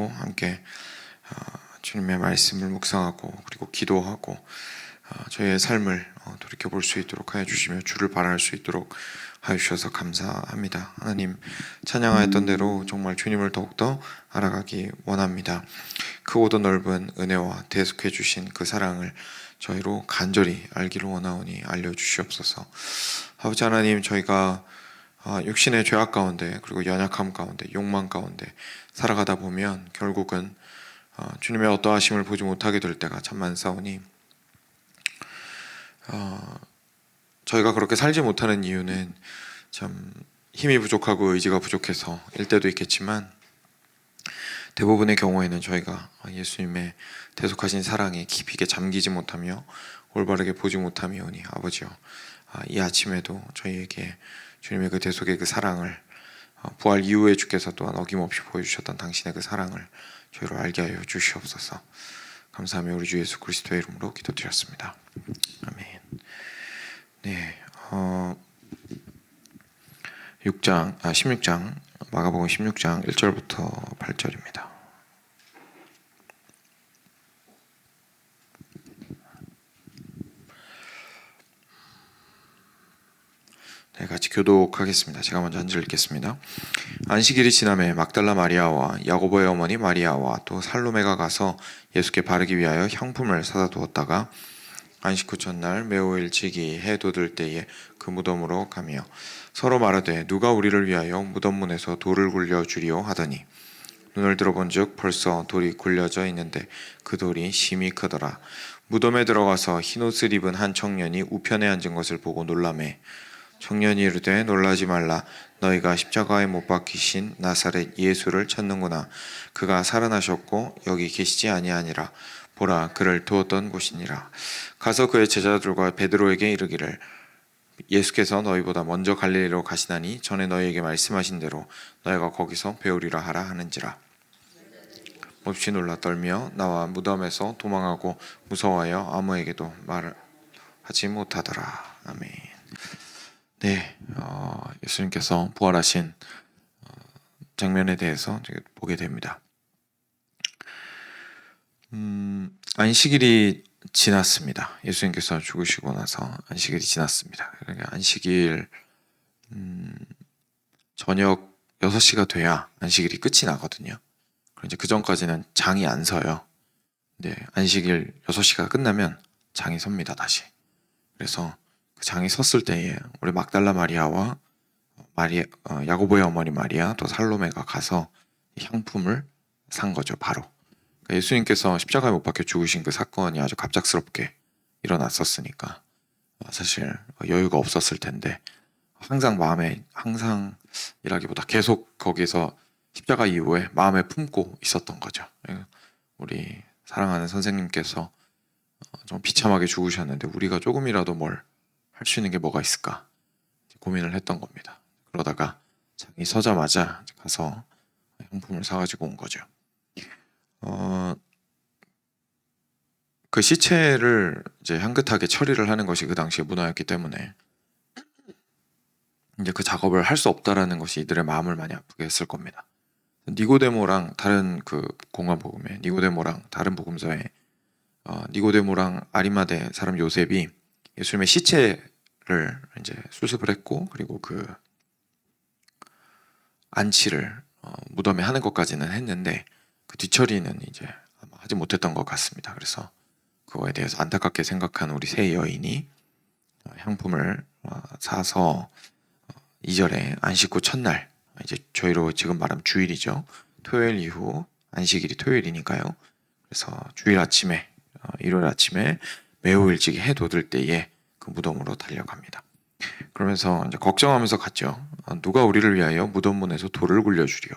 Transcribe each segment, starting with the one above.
주시고 함께 어, 주님의 말씀을 묵상하고 그리고 기도하고 어, 저희의 삶을 어, 돌이켜 볼 수 있도록 하여 주시며 주를 바라할 수 있도록 하여 주셔서 감사합니다. 하나님 찬양하였던 대로 정말 주님을 더욱더 알아가기 원합니다. 크고도 넓은 은혜와 대속해 주신 그 사랑을 저희로 간절히 알기를 원하오니 알려 주시옵소서. 아버지 하나님 저희가 아, 육신의 죄악 가운데 그리고 연약함 가운데 욕망 가운데 살아가다 보면 결국은 어, 주님의 어떠하심을 보지 못하게 될 때가 참 많사오니 어, 저희가 그렇게 살지 못하는 이유는 참 힘이 부족하고 의지가 부족해서 일 때도 있겠지만 대부분의 경우에는 저희가 예수님의 대속하신 사랑에 깊이 있게 잠기지 못하며 올바르게 보지 못함이오니 아버지여 아, 이 아침에도 저희에게 주님의 그 대속의 그 사랑을 어, 부활 이후에 주께서 또한 어김없이 보여주셨던 당신의 그 사랑을 저희로 알게 하여 주시옵소서. 감사하며 우리 주 예수 그리스도의 이름으로 기도드렸습니다. 아멘. 네 어, 6장 아 16장 마가복음 16장 1절부터 8절입니다 네, 같이 교독하겠습니다. 제가 먼저 한절 읽겠습니다. 안식일이 지남에 막달라 마리아와 야고보의 어머니 마리아와 또 살로메가 가서 예수께 바르기 위하여 향품을 사다 두었다가 안식 후 첫날 매우 일찍이 해 돋을 때에 그 무덤으로 가며 서로 말하되 누가 우리를 위하여 무덤 문에서 돌을 굴려 주리오 하더니 눈을 들어본즉 벌써 돌이 굴려져 있는데 그 돌이 심히 크더라 무덤에 들어가서 흰 옷을 입은 한 청년이 우편에 앉은 것을 보고 놀라매 청년이 이르되 놀라지 말라. 너희가 십자가에 못 박히신 나사렛 예수를 찾는구나. 그가 살아나셨고 여기 계시지 아니하니라. 보라 그를 두었던 곳이니라. 가서 그의 제자들과 베드로에게 이르기를 예수께서 너희보다 먼저 갈릴리로 가시나니 전에 너희에게 말씀하신 대로 너희가 거기서 배우리라 하라 하는지라. 몹시 놀라 떨며 나와 무덤에서 도망하고 무서워하여 아무에게도 말하지 못하더라. 아멘. 네, 어, 예수님께서 부활하신 어, 장면에 대해서 보게 됩니다. 음, 안식일이 지났습니다. 예수님께서 죽으시고 나서 안식일이 지났습니다. 그러니까 안식일 음, 저녁 6시가 돼야 안식일이 끝이 나거든요. 이제 그 전까지는 장이 안 서요. 네, 안식일 6시가 끝나면 장이 섭니다, 다시. 그래서 그 장이 섰을 때에 우리 막달라 마리아와 마리 어, 야고보의 어머니 마리아 또 살로메가 가서 이 향품을 산 거죠, 바로. 그러니까 예수님께서 십자가에 못 박혀 죽으신 그 사건이 아주 갑작스럽게 일어났었으니까 어, 사실 여유가 없었을 텐데 항상 마음에 항상 이라기보다 계속 거기서 십자가 이후에 마음에 품고 있었던 거죠. 예, 우리 사랑하는 선생님께서 어, 좀 비참하게 죽으셨는데 우리가 조금이라도 뭘 할 수 있는 게 뭐가 있을까 고민을 했던 겁니다. 그러다가 장이 서자마자 가서 향품을 사가지고 온 거죠. 어, 그 시체를 이제 향긋하게 처리를 하는 것이 그 당시의 문화였기 때문에 이제 그 작업을 할 수 없다라는 것이 이들의 마음을 많이 아프게 했을 겁니다. 니고데모랑 다른 그 공간 복음에 니고데모랑 다른 복음서에 어, 니고데모랑 아리마대 사람 요셉이 예수님의 시체를 이제 수습을 했고 그리고 그 안치를 어, 무덤에 하는 것까지는 했는데 그 뒤처리는 이제 아마 하지 못했던 것 같습니다. 그래서 그거에 대해서 안타깝게 생각한 우리 새 여인이 어, 향품을 어, 사서 2절에 안식 후 첫날 이제 저희로 지금 말하면 주일이죠. 토요일 이후 안식일이 토요일이니까요. 그래서 주일 아침에 어, 일요일 아침에 매우 일찍 해 돋을 때에 그 무덤으로 달려갑니다. 그러면서 이제 걱정하면서 갔죠. 어, 누가 우리를 위하여 무덤 문에서 돌을 굴려 주리요.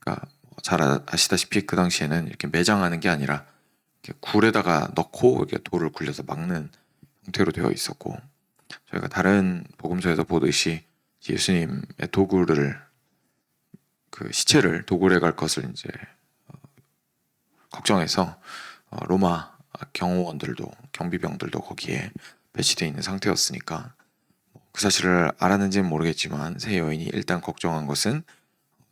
그러니까 뭐잘 아- 아시다시피 그 당시에는 이렇게 매장하는 게 아니라 굴에다가 넣고 이렇게 돌을 굴려서 막는 형태로 되어 있었고 저희가 다른 복음서에서 보듯이 예수님의 도구를 그 시체를 도굴해 갈 것을 이제 어, 걱정해서 어, 로마 경호원들도 경비병들도 거기에 배치되어 있는 상태였으니까 그 사실을 알았는지는 모르겠지만 새 여인이 일단 걱정한 것은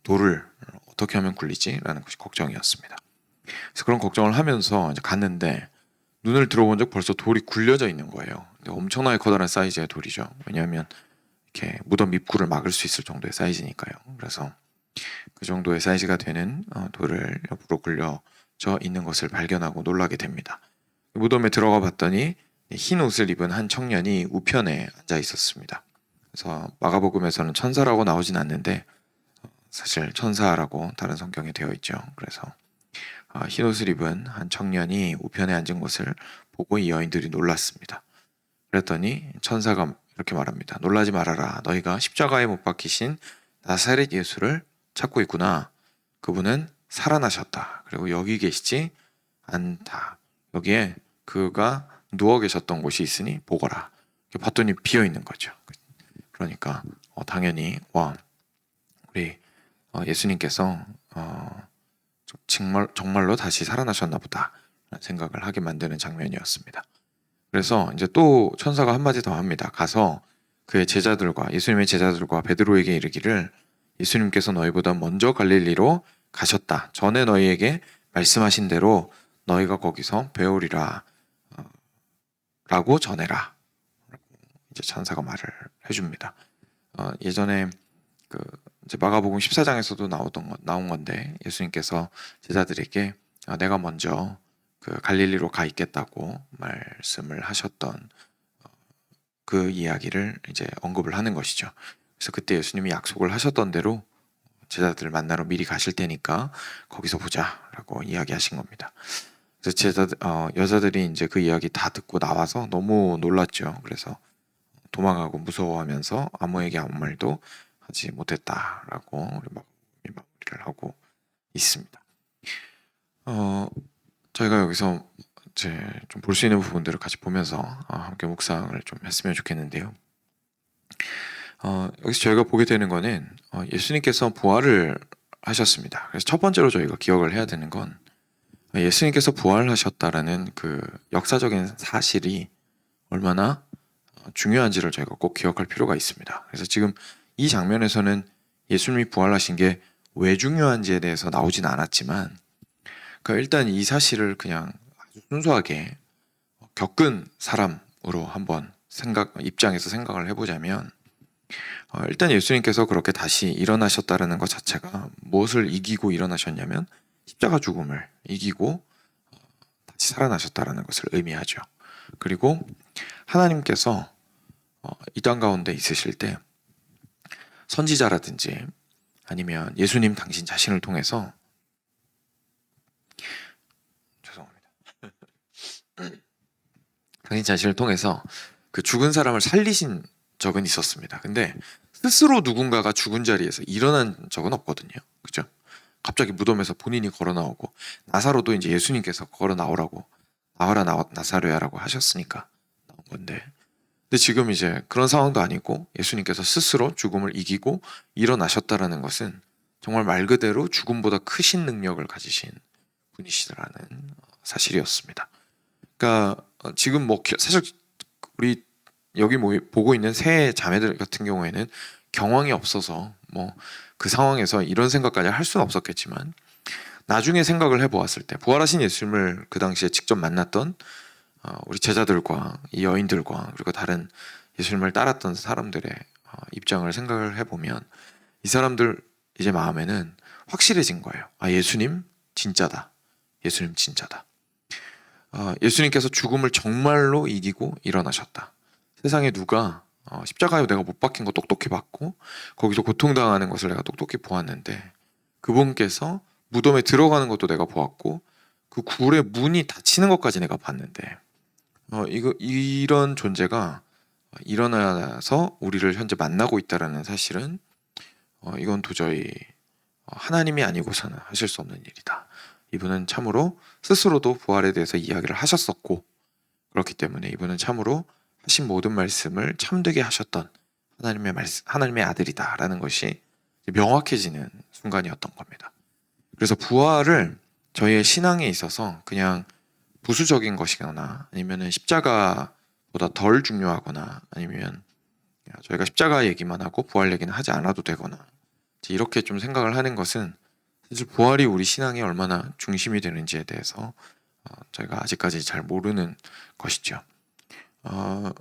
돌을 어떻게 하면 굴리지라는 것이 걱정이었습니다. 그래서 그런 걱정을 하면서 이제 갔는데 눈을 들어본 적 벌써 돌이 굴려져 있는 거예요. 엄청나게 커다란 사이즈의 돌이죠. 왜냐하면 이렇게 무덤 입구를 막을 수 있을 정도의 사이즈니까요. 그래서 그 정도의 사이즈가 되는 어, 돌을 옆으로 굴려져 있는 것을 발견하고 놀라게 됩니다. 무덤에 들어가 봤더니 흰 옷을 입은 한 청년이 우편에 앉아 있었습니다. 그래서 마가복음에서는 천사라고 나오진 않는데 어, 사실 천사라고 다른 성경에 되어 있죠. 그래서 어, 흰 옷을 입은 한 청년이 우편에 앉은 것을 보고 이 여인들이 놀랐습니다. 그랬더니 천사가 이렇게 말합니다. 놀라지 말아라. 너희가 십자가에 못 박히신 나사렛 예수를 찾고 있구나. 그분은 살아나셨다. 그리고 여기 계시지 않다. 여기에 그가 누워 계셨던 곳이 있으니 보거라. 봤더니 비어 있는 거죠. 그러니까 어, 당연히 와 우리 어, 예수님께서 어, 정말 정말로 다시 살아나셨나 보다 생각을 하게 만드는 장면이었습니다. 그래서 이제 또 천사가 한마디 더 합니다. 가서 그의 제자들과 예수님의 제자들과 베드로에게 이르기를 예수님께서 너희보다 먼저 갈릴리로 가셨다. 전에 너희에게 말씀하신 대로 너희가 거기서 배우리라 어, 라고 전해라. 이제 천사가 말을 해줍니다. 어, 예전에 그 마가복음 14장에서도 나오던 건, 나온 건데 예수님께서 제자들에게 아, 내가 먼저 그 갈릴리로 가 있겠다고 말씀을 하셨던 어, 그 이야기를 이제 언급을 하는 것이죠. 그래서 그때 예수님이 약속을 하셨던 대로 제자들을 만나러 미리 가실 테니까 거기서 보자라고 이야기하신 겁니다. 제자 어, 여자들이 이제 그 이야기 다 듣고 나와서 너무 놀랐죠. 그래서 도망가고 무서워하면서 아무에게 아무 말도 하지 못했다라고 우리 마무리를 하고 있습니다. 어, 저희가 여기서 이제 좀 볼 수 있는 부분들을 같이 보면서 어, 함께 묵상을 좀 했으면 좋겠는데요. 어, 여기서 저희가 보게 되는 거는 어, 예수님께서 부활을 하셨습니다. 그래서 첫 번째로 저희가 기억을 해야 되는 건 예수님께서 부활하셨다라는 그 역사적인 사실이 얼마나 어, 중요한지를 저희가 꼭 기억할 필요가 있습니다. 그래서 지금 이 장면에서는 예수님이 부활하신 게 왜 중요한지에 대해서 나오진 않았지만 그러니까 일단 이 사실을 그냥 아주 순수하게 겪은 사람으로 한번 생각 입장에서 생각을 해보자면 어, 일단 예수님께서 그렇게 다시 일어나셨다라는 것 자체가 무엇을 이기고 일어나셨냐면 십자가 죽음을 이기고 어, 다시 살아나셨다라는 것을 의미하죠. 그리고 하나님께서 어, 이땅 가운데 있으실 때 선지자라든지 아니면 예수님 당신 자신을 통해서 죄송합니다. 당신 자신을 통해서 그 죽은 사람을 살리신 적은 있었습니다. 근데 스스로 누군가가 죽은 자리에서 일어난 적은 없거든요. 그죠? 갑자기 무덤에서 본인이 걸어 나오고 나사로도 이제 예수님께서 걸어 나오라고 나와라 나, 나사로야라고 하셨으니까 나온 건데 근데 지금 이제 그런 상황도 아니고 예수님께서 스스로 죽음을 이기고 일어나셨다라는 것은 정말 말 그대로 죽음보다 크신 능력을 가지신 분이시라는 사실이었습니다. 그러니까 지금 뭐 사실 우리 여기 뭐 보고 있는 세 자매들 같은 경우에는 경황이 없어서 뭐 그 상황에서 이런 생각까지 할 수는 없었겠지만 나중에 생각을 해보았을 때 부활하신 예수님을 그 당시에 직접 만났던 어, 우리 제자들과 이 여인들과 그리고 다른 예수님을 따랐던 사람들의 어, 입장을 생각을 해보면 이 사람들 이제 마음에는 확실해진 거예요. 아 예수님 진짜다. 예수님 진짜다. 어, 예수님께서 죽음을 정말로 이기고 일어나셨다. 세상에 누가 어, 십자가에 내가 못 박힌 거 똑똑히 봤고 거기서 고통당하는 것을 내가 똑똑히 보았는데 그분께서 무덤에 들어가는 것도 내가 보았고 그 굴의 문이 닫히는 것까지 내가 봤는데 어, 이거 이런 존재가 일어나서 우리를 현재 만나고 있다라는 사실은 어, 이건 도저히 하나님이 아니고서는 하실 수 없는 일이다. 이분은 참으로 스스로도 부활에 대해서 이야기를 하셨었고 그렇기 때문에 이분은 참으로 하신 모든 말씀을 참되게 하셨던 하나님의 말씀, 하나님의 아들이다라는 것이 명확해지는 순간이었던 겁니다. 그래서 부활을 저희의 신앙에 있어서 그냥 부수적인 것이거나 아니면은 십자가보다 덜 중요하거나 아니면 저희가 십자가 얘기만 하고 부활 얘기는 하지 않아도 되거나 이렇게 좀 생각을 하는 것은 사실 부활이 우리 신앙에 얼마나 중심이 되는지에 대해서 어, 저희가 아직까지 잘 모르는 것이죠. 어,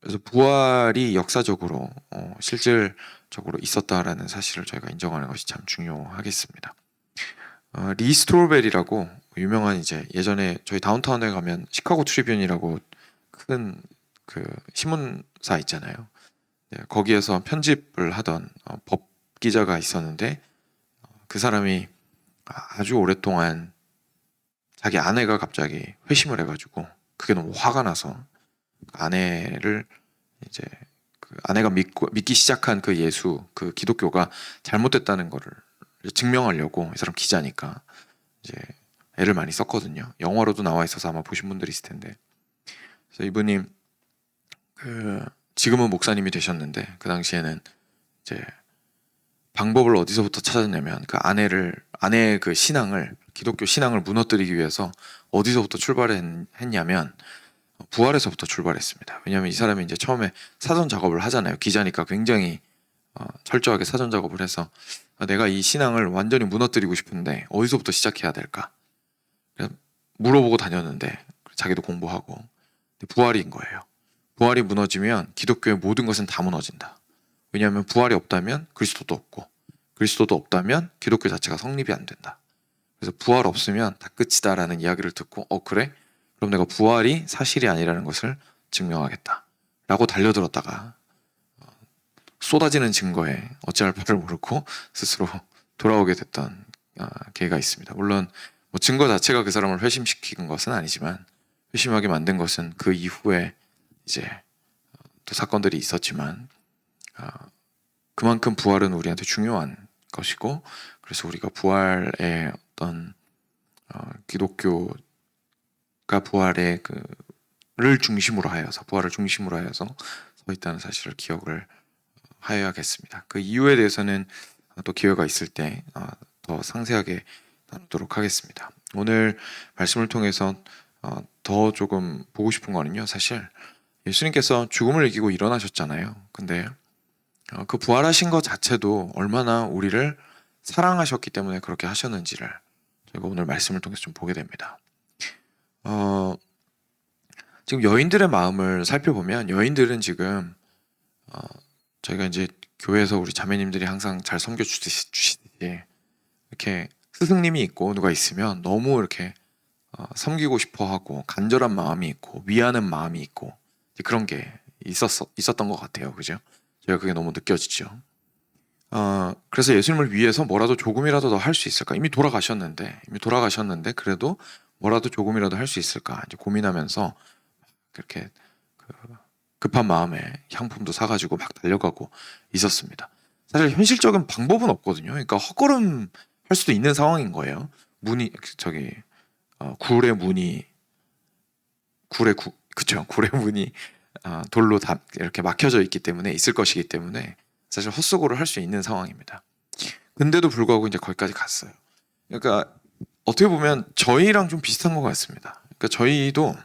그래서 부활이 역사적으로 어, 실질적으로 있었다라는 사실을 저희가 인정하는 것이 참 중요하겠습니다. 어, 리 스트로벨이라고 유명한 이제 예전에 저희 다운타운에 가면 시카고 트리뷴이라고 큰 그 신문사 있잖아요. 네, 거기에서 편집을 하던 어, 법 기자가 있었는데 어, 그 사람이 아주 오랫동안 자기 아내가 갑자기 회심을 해가지고 그게 너무 화가 나서 아내를 이제 그 아내가 믿고 믿기 시작한 그 예수 그 기독교가 잘못됐다는 거를 증명하려고 이 사람 기자니까 이제 애를 많이 썼거든요. 영어로도 나와 있어서 아마 보신 분들이 있을 텐데. 그래서 이분이 그 지금은 목사님이 되셨는데 그 당시에는 이제 방법을 어디서부터 찾았냐면 그 아내를 아내의 그 신앙을 기독교 신앙을 무너뜨리기 위해서 어디서부터 출발했냐면 부활에서부터 출발했습니다. 왜냐하면 이 사람이 이제 처음에 사전 작업을 하잖아요. 기자니까 굉장히 어, 철저하게 사전 작업을 해서 아, 내가 이 신앙을 완전히 무너뜨리고 싶은데 어디서부터 시작해야 될까? 물어보고 다녔는데 자기도 공부하고 부활인 거예요. 부활이 무너지면 기독교의 모든 것은 다 무너진다. 왜냐하면 부활이 없다면 그리스도도 없고 그리스도도 없다면 기독교 자체가 성립이 안 된다. 그래서 부활 없으면 다 끝이다라는 이야기를 듣고 어 그래? 그럼 내가 부활이 사실이 아니라는 것을 증명하겠다 라고 달려들었다가 어, 쏟아지는 증거에 어찌할 바를 모르고 스스로 돌아오게 됐던 아, 계가 있습니다. 물론 뭐 증거 자체가 그 사람을 회심시킨 것은 아니지만 회심하게 만든 것은 그 이후에 이제 어, 또 사건들이 있었지만 아, 그만큼 부활은 우리한테 중요한 것이고 그래서 우리가 부활의 어떤 어, 기독교 가 부활의 그를 중심으로 하여서 부활을 중심으로 하여서 서 있다는 사실을 기억을 하여야겠습니다. 그 이유에 대해서는 또 기회가 있을 때 더 상세하게 나누도록 하겠습니다. 오늘 말씀을 통해서 어, 더 조금 보고 싶은 거는요. 사실 예수님께서 죽음을 이기고 일어나셨잖아요. 근데 어, 그 부활하신 것 자체도 얼마나 우리를 사랑하셨기 때문에 그렇게 하셨는지를 저희가 오늘 말씀을 통해서 좀 보게 됩니다. 어, 지금 여인들의 마음을 살펴보면 여인들은 지금 어, 저희가 이제 교회에서 우리 자매님들이 항상 잘 섬겨 주시듯이 이렇게 스승님이 있고 누가 있으면 너무 이렇게 어, 섬기고 싶어하고 간절한 마음이 있고 위하는 마음이 있고 그런 게 있었 있었던 것 같아요, 그죠? 제가 그게 너무 느껴지죠. 어, 그래서 예수님을 위해서 뭐라도 조금이라도 더 할 수 있을까? 이미 돌아가셨는데, 이미 돌아가셨는데, 그래도 뭐라도 조금이라도 할 수 있을까? 이제 고민하면서 그렇게 그 급한 마음에 향품도 사가지고 막 달려가고 있었습니다. 사실 현실적인 방법은 없거든요. 그러니까 헛걸음 할 수도 있는 상황인 거예요. 문이, 저기, 어, 굴의 문이, 굴의 구, 그쵸. 굴의 문이 어, 돌로 다 이렇게 막혀져 있기 때문에 있을 것이기 때문에 사실 헛수고를 할 수 있는 상황입니다. 근데도 불구하고 이제 거기까지 갔어요. 그러니까 어떻게 보면 저희랑 좀 비슷한 것 같습니다. 그러니까 저희도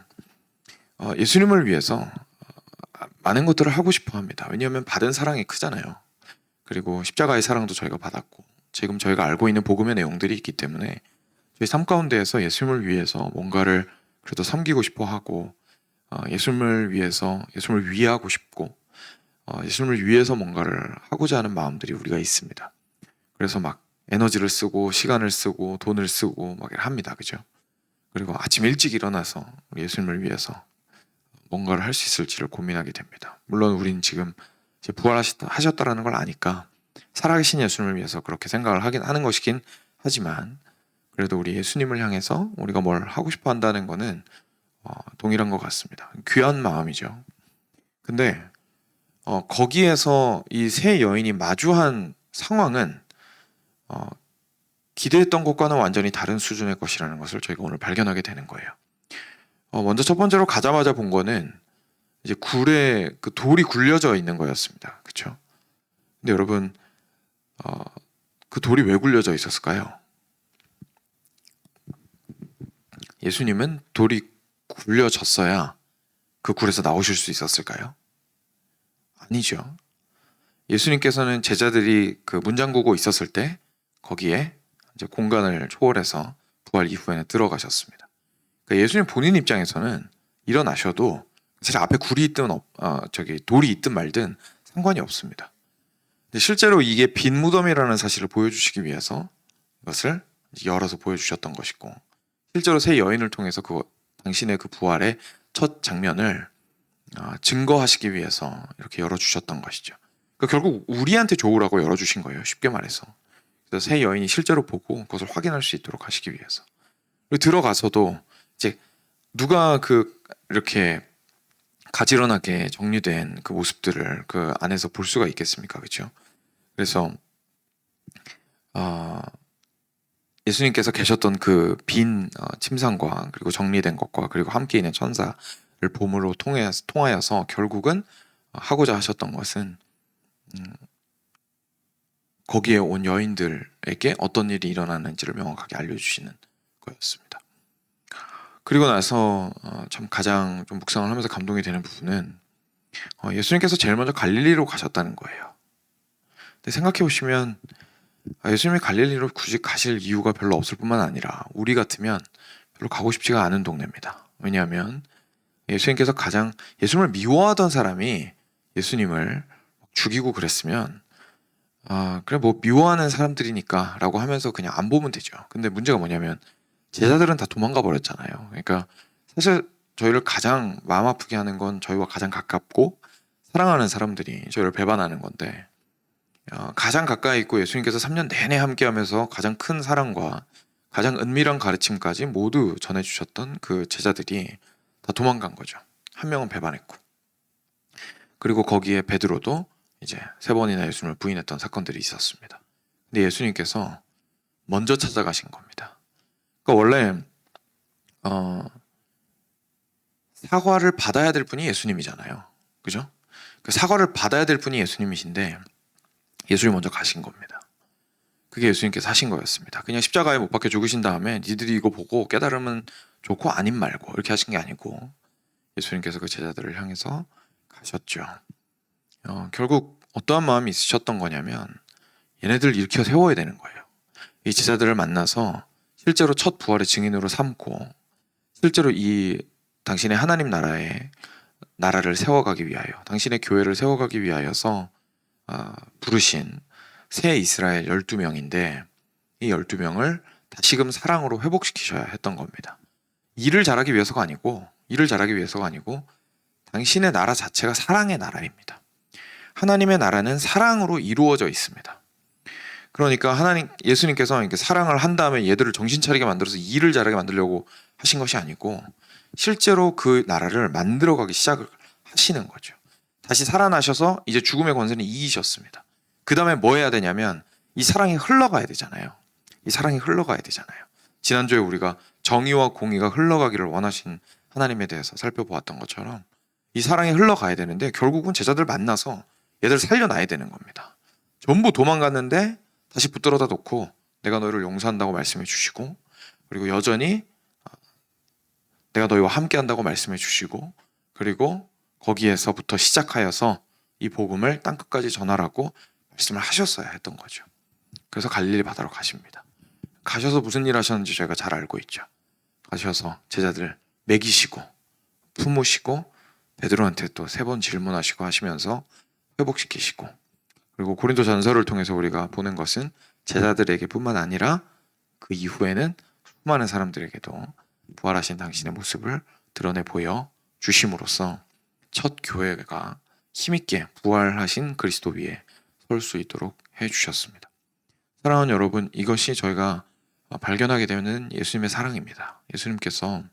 어, 예수님을 위해서 어, 많은 것들을 하고 싶어 합니다. 왜냐하면 받은 사랑이 크잖아요. 그리고 십자가의 사랑도 저희가 받았고 지금 저희가 알고 있는 복음의 내용들이 있기 때문에 저희 삶 가운데에서 예수님을 위해서 뭔가를 그래도 섬기고 싶어 하고 어, 예수님을 위해서 예수님을 위하고 싶고 어, 예수님을 위해서 뭔가를 하고자 하는 마음들이 우리가 있습니다. 그래서 막 에너지를 쓰고 시간을 쓰고 돈을 쓰고 막 합니다. 그죠? 그리고 아침 일찍 일어나서 예수님을 위해서 뭔가를 할 수 있을지를 고민하게 됩니다. 물론 우린 지금 부활하셨다라는 걸 아니까 살아계신 예수님을 위해서 그렇게 생각을 하긴 하는 것이긴 하지만 그래도 우리 예수님을 향해서 우리가 뭘 하고 싶어 한다는 거는 어, 동일한 것 같습니다. 귀한 마음이죠. 근데 어, 거기에서 이 세 여인이 마주한 상황은 어, 기대했던 것과는 완전히 다른 수준의 것이라는 것을 저희가 오늘 발견하게 되는 거예요. 어, 먼저 첫 번째로 가자마자 본 거는 이제 굴에 그 돌이 굴려져 있는 거였습니다. 그렇죠? 근데 여러분 어, 그 돌이 왜 굴려져 있었을까요? 예수님은 돌이 굴려졌어야 그 굴에서 나오실 수 있었을까요? 아니죠. 예수님께서는 제자들이 그 문장 구고 있었을 때 거기에 이제 공간을 초월해서 부활 이후에는 들어가셨습니다. 그러니까 예수님 본인 입장에서는 일어나셔도 사실 앞에 굴이 있든 없- 어, 저기 돌이 있든 말든 상관이 없습니다. 실제로 이게 빈 무덤이라는 사실을 보여주시기 위해서 이것을 열어서 보여주셨던 것이고 실제로 새 여인을 통해서 그 당신의 그 부활의 첫 장면을 어, 증거하시기 위해서 이렇게 열어주셨던 것이죠. 그러니까 결국 우리한테 좋으라고 열어주신 거예요. 쉽게 말해서. 그래서 새 여인이 실제로 보고 그것을 확인할 수 있도록 하시기 위해서. 그리고 들어가서도 이제 누가 그 이렇게 가지런하게 정리된 그 모습들을 그 안에서 볼 수가 있겠습니까? 그렇죠? 그래서 어, 예수님께서 계셨던 그빈 어, 침상과 그리고 정리된 것과 그리고 함께 있는 천사를 봄으로 통해 통하여서 결국은 어, 하고자 하셨던 것은 음, 거기에 온 여인들에게 어떤 일이 일어나는지를 명확하게 알려주시는 거였습니다. 그리고 나서 어, 참 가장 좀 묵상을 하면서 감동이 되는 부분은 어, 예수님께서 제일 먼저 갈릴리로 가셨다는 거예요. 근데 생각해 보시면 아, 예수님이 갈릴리로 굳이 가실 이유가 별로 없을 뿐만 아니라 우리 같으면 별로 가고 싶지가 않은 동네입니다. 왜냐하면 예수님께서 가장 예수님을 미워하던 사람이 예수님을 죽이고 그랬으면 아 그래 뭐 미워하는 사람들이니까라고 하면서 그냥 안 보면 되죠. 근데 문제가 뭐냐면 제자들은 다 도망가 버렸잖아요. 그러니까 사실 저희를 가장 마음 아프게 하는 건 저희와 가장 가깝고 사랑하는 사람들이 저희를 배반하는 건데 어, 가장 가까이 있고 예수님께서 3년 내내 함께하면서 가장 큰 사랑과 가장 은밀한 가르침까지 모두 전해주셨던 그 제자들이 다 도망간 거죠. 한 명은 배반했고 그리고 거기에 베드로도 이제 세 번이나 예수님을 부인했던 사건들이 있었습니다. 근데 예수님께서 먼저 찾아가신 겁니다. 그러니까 원래 어, 사과를 받아야 될 분이 예수님이잖아요. 그죠? 그 사과를 받아야 될 분이 예수님이신데 예수님이 먼저 가신 겁니다. 그게 예수님께서 하신 거였습니다. 그냥 십자가에 못 박혀 죽으신 다음에 니들이 이거 보고 깨달으면 좋고 아님 말고 이렇게 하신 게 아니고 예수님께서 그 제자들을 향해서 가셨죠. 어, 결국 어떠한 마음이 있으셨던 거냐면 얘네들 일으켜 세워야 되는 거예요. 이 제자들을 만나서 실제로 첫 부활의 증인으로 삼고 실제로 이 당신의 하나님 나라의 나라를 세워가기 위하여 당신의 교회를 세워가기 위하여서 아, 부르신 새 이스라엘 12명인데 이 12명을 다시금 사랑으로 회복시키셔야 했던 겁니다. 일을 잘하기 위해서가 아니고 일을 잘하기 위해서가 아니고 당신의 나라 자체가 사랑의 나라입니다. 하나님의 나라는 사랑으로 이루어져 있습니다. 그러니까 하나님 예수님께서 이렇게 사랑을 한 다음에 얘들을 정신 차리게 만들어서 일을 잘하게 만들려고 하신 것이 아니고 실제로 그 나라를 만들어 가기 시작을 하시는 거죠. 다시 살아나셔서 이제 죽음의 권세는 이기셨습니다. 그 다음에 뭐 해야 되냐면 이 사랑이 흘러가야 되잖아요. 이 사랑이 흘러가야 되잖아요. 지난주에 우리가 정의와 공의가 흘러가기를 원하신 하나님에 대해서 살펴보았던 것처럼 이 사랑이 흘러가야 되는데 결국은 제자들 만나서 얘들 살려놔야 되는 겁니다. 전부 도망갔는데 다시 붙들어다 놓고 내가 너희를 용서한다고 말씀해 주시고 그리고 여전히 어, 내가 너희와 함께 한다고 말씀해 주시고 그리고 거기에서부터 시작하여서 이 복음을 땅 끝까지 전하라고 말씀을 하셨어야 했던 거죠. 그래서 갈릴리 바다로 가십니다. 가셔서 무슨 일 하셨는지 저희가 잘 알고 있죠. 가셔서 제자들 먹이시고 품으시고 베드로한테 또 세 번 질문하시고 하시면서 회복시키시고 그리고 고린도 전서를 통해서 우리가 보는 것은 제자들에게뿐만 아니라 그 이후에는 수많은 사람들에게도 부활하신 당신의 모습을 드러내 보여 주심으로써 첫 교회가 힘있게 부활하신 그리스도 위에 설 수 있도록 해 주셨습니다. 사랑하는 여러분, 이것이 저희가 발견하게 되는 예수님의 사랑입니다. 예수님께서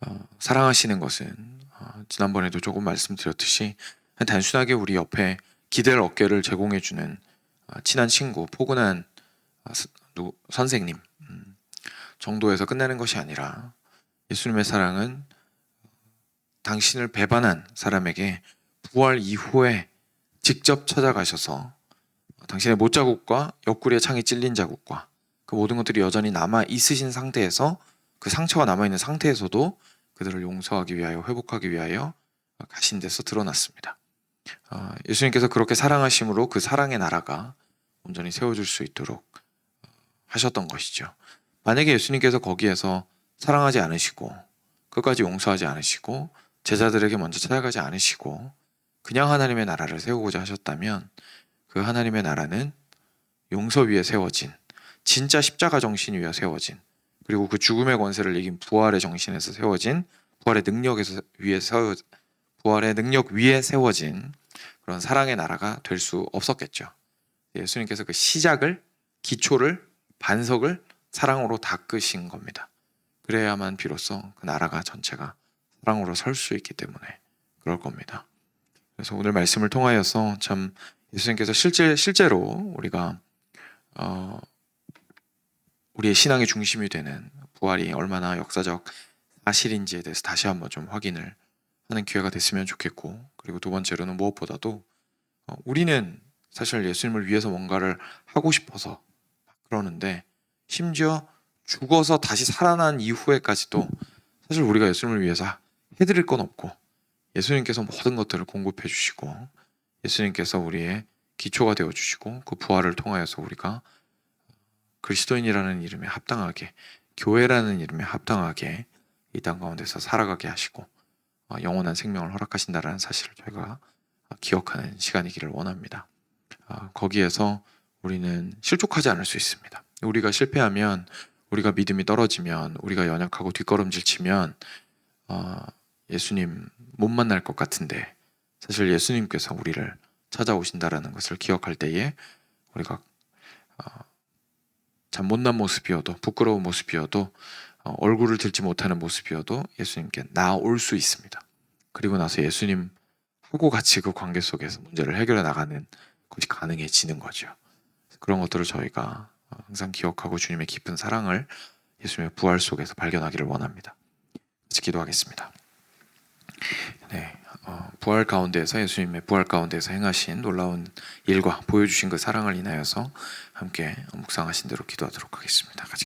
어, 사랑하시는 것은 어, 지난번에도 조금 말씀드렸듯이 단순하게 우리 옆에 기댈 어깨를 제공해 주는 어, 친한 친구, 포근한 어, 선생님 음, 정도에서 끝나는 것이 아니라 예수님의 사랑은 당신을 배반한 사람에게 부활 이후에 직접 찾아가셔서 당신의 못자국과 옆구리에 창이 찔린 자국과 그 모든 것들이 여전히 남아 있으신 상태에서 그 상처가 남아 있는 상태에서도 그들을 용서하기 위하여 회복하기 위하여 가신 데서 드러났습니다. 아, 예수님께서 그렇게 사랑하심으로 그 사랑의 나라가 온전히 세워질 수 있도록 하셨던 것이죠. 만약에 예수님께서 거기에서 사랑하지 않으시고 끝까지 용서하지 않으시고 제자들에게 먼저 찾아가지 않으시고 그냥 하나님의 나라를 세우고자 하셨다면 그 하나님의 나라는 용서 위에 세워진 진짜 십자가 정신 위에 세워진 그리고 그 죽음의 권세를 이긴 부활의 정신에서 세워진 부활의 능력에서 위에 세워 부활의 능력 위에 세워진 그런 사랑의 나라가 될 수 없었겠죠. 예수님께서 그 시작을 기초를 반석을 사랑으로 닦으신 겁니다. 그래야만 비로소 그 나라가 전체가 사랑으로 설 수 있기 때문에 그럴 겁니다. 그래서 오늘 말씀을 통하여서 참 예수님께서 실제 실제로 우리가 어, 우리의 신앙의 중심이 되는 부활이 얼마나 역사적 사실인지에 대해서 다시 한번 좀 확인을 하는 기회가 됐으면 좋겠고 그리고 두 번째로는 무엇보다도 어, 우리는 사실 예수님을 위해서 뭔가를 하고 싶어서 그러는데 심지어 죽어서 다시 살아난 이후에까지도 사실 우리가 예수님을 위해서 해드릴 건 없고 예수님께서 모든 것들을 공급해 주시고 예수님께서 우리의 기초가 되어 주시고 그 부활을 통하여서 우리가 그리스도인이라는 이름에 합당하게 교회라는 이름에 합당하게 이 땅 가운데서 살아가게 하시고 어, 영원한 생명을 허락하신다라는 사실을 저희가 기억하는 시간이기를 원합니다. 아, 거기에서 우리는 실족하지 않을 수 있습니다. 우리가 실패하면 우리가 믿음이 떨어지면 우리가 연약하고 뒷걸음질 치면 어, 예수님 못 만날 것 같은데 사실 예수님께서 우리를 찾아오신다라는 것을 기억할 때에 우리가 어, 참 못난 모습이어도 부끄러운 모습이어도 어, 얼굴을 들지 못하는 모습이어도 예수님께 나올 수 있습니다. 그리고 나서 예수님 하고 같이 그 관계 속에서 문제를 해결해 나가는 것이 가능해지는 거죠. 그런 것들을 저희가 어, 항상 기억하고 주님의 깊은 사랑을 예수님의 부활 속에서 발견하기를 원합니다. 같이 기도하겠습니다. 네, 어, 부활 가운데서 예수님의 부활 가운데서 행하신 놀라운 일과 보여주신 그 사랑을 인하여서 함께 묵상하신 대로 기도하도록 하겠습니다. 같이